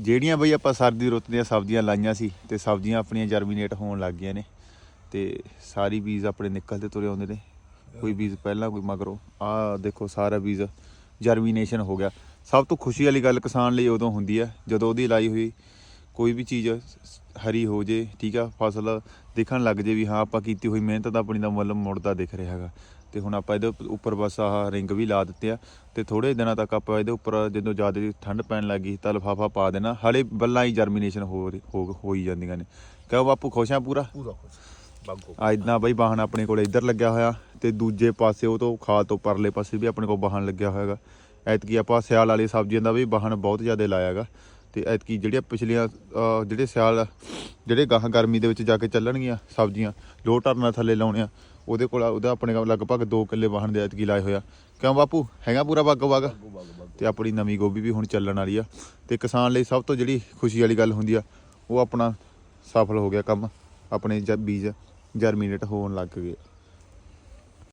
ਜਿਹੜੀਆਂ ਬਈ ਆਪਾਂ ਸਰਦੀ ਰੁੱਤ ਦੀਆਂ ਸਬਜ਼ੀਆਂ ਲਾਈਆਂ ਸੀ ਤੇ ਸਬਜ਼ੀਆਂ ਆਪਣੀਆਂ ਜਰਮੀਨੇਟ ਹੋਣ ਲੱਗ ਗਈਆਂ ਨੇ ਤੇ ਸਾਰੀ ਬੀਜ ਆਪਣੇ ਨਿਕਲਦੇ ਤੁਰੇ ਆਉਂਦੇ ਨੇ। ਕੋਈ ਬੀਜ ਪਹਿਲਾਂ, ਕੋਈ ਮਗਰੋਂ। ਆਹ ਦੇਖੋ ਸਾਰਾ ਬੀਜ ਜਰਮੀਨੇਸ਼ਨ ਹੋ ਗਿਆ। ਸਭ ਤੋਂ ਖੁਸ਼ੀ ਵਾਲੀ ਗੱਲ ਕਿਸਾਨ ਲਈ ਉਦੋਂ ਹੁੰਦੀ ਹੈ ਜਦੋਂ ਉਹਦੀ ਲਾਈ ਹੋਈ ਕੋਈ ਵੀ ਚੀਜ਼ ਹਰੀ ਹੋ ਜੇ ਠੀਕ ਆ ਫਸਲ ਦਿਖਣ ਲੱਗ ਜੇ ਵੀ ਹਾਂ ਆਪਾਂ ਕੀਤੀ ਹੋਈ ਮਿਹਨਤ ਦਾ ਆਪਣੀ ਦਾ ਮੁੱਲ ਮੁੜਦਾ ਦਿਖ ਰਿਹਾ ਹੈਗਾ। ਤੇ ਹੁਣ ਆਪਾਂ ਇਹਦੇ ਉੱਪ- ਉੱਪਰ ਬਸ ਆਹ ਰਿੰਗ ਵੀ ਲਾ ਦਿੱਤੇ ਆ ਤੇ ਥੋੜੇ ਦਿਨਾਂ ਤੱਕ ਆਪਾਂ ਇਹਦੇ ਉੱਪਰ ਜਦੋਂ ਜ਼ਿਆਦਾ ਠੰਡ ਪੈਣ ਲੱਗੀ ਤਾਂ ਲਫਾਫਾ ਪਾ ਦੇਣਾ ਹਲੇ ਬੱਲਾਂ ਹੀ ਜਰਮੀਨੇਸ਼ਨ ਹੋ ਰਹੀ- ਹੋ ਹੋਈ ਜਾਂਦੀਆਂ ਨੇ। ਕਹੋ ਬਾਪੂ ਖੁਸ਼ ਆ ਪੂਰਾ? ਪੂਰਾ ਖੁਸ਼ ਬਾਗੋ ਆ ਇਦਾਂ ਬਈ ਵਾਹਣ ਆਪਣੇ ਕੋਲ ਇੱਧਰ ਲੱਗਿਆ ਹੋਇਆ ਤੇ ਦੂਜੇ ਪਾਸੇ ਉਹ ਤੋਂ ਖਾਲ ਤੋਂ ਪਰਲੇ ਪਾਸੇ ਵੀ ਆਪਣੇ ਕੋਲ ਵਾਹਣ ਲੱਗਿਆ ਹੋਇਆਗਾ ਐਤਕੀ ਆਪਾਂ ਸਿਆਲ ਵਾਲੀ ਸਬਜ਼ੀਆਂ ਦਾ ਵੀ ਵਾਹਣ ਬਹੁਤ ਜ਼ਿਆਦਾ ਲਾਇਆਗਾ ਤੇ ਐਤਕੀ ਜਿਹੜੀਆਂ ਪਿਛਲੀਆਂ ਜਿਹੜੇ ਸਿਆਲ, ਜਿਹੜੇ ਗਾਹਾਂ ਗਰਮੀ ਦੇ ਵਿੱਚ ਜਾ ਕੇ ਚੱਲਣਗੀਆਂ ਸਬਜ਼ੀਆਂ ਲੋ ਟਰਨਾਂ ਥੱਲੇ ਲਾਉਣੇ ਆ ਉਹਦੇ ਕੋਲ ਉਹਦਾ ਆਪਣੇ ਕੋਲ ਲਗਭਗ 2 ਕਿੱਲੇ ਵਾਹਣ ਦੇ ਐਤਕੀ ਲਾਏ ਹੋਇਆ ਕਿਉਂ ਬਾਪੂ? ਹੈਗਾ ਪੂਰਾ ਬਾਗੋ ਬਾਗ? ਬਾਗੋ ਤੇ ਆਪਣੀ ਨਵੀਂ ਗੋਭੀ ਵੀ ਹੁਣ ਚੱਲਣ ਵਾਲੀ ਆ। ਤੇ ਕਿਸਾਨ ਲਈ ਸਭ ਤੋਂ ਜਿਹੜੀ ਖੁਸ਼ੀ ਵਾਲੀ ਗੱਲ ਹੁੰਦੀ ਆ, ਉਹ ਆਪਣਾ ਸਫਲ ਹੋ ਗਿਆ ਕੰਮ, ਆਪਣੇ ਜ- ਬੀਜ ਜਰਮੀਨੇਟ ਹੋਣ ਲੱਗ ਗਏ।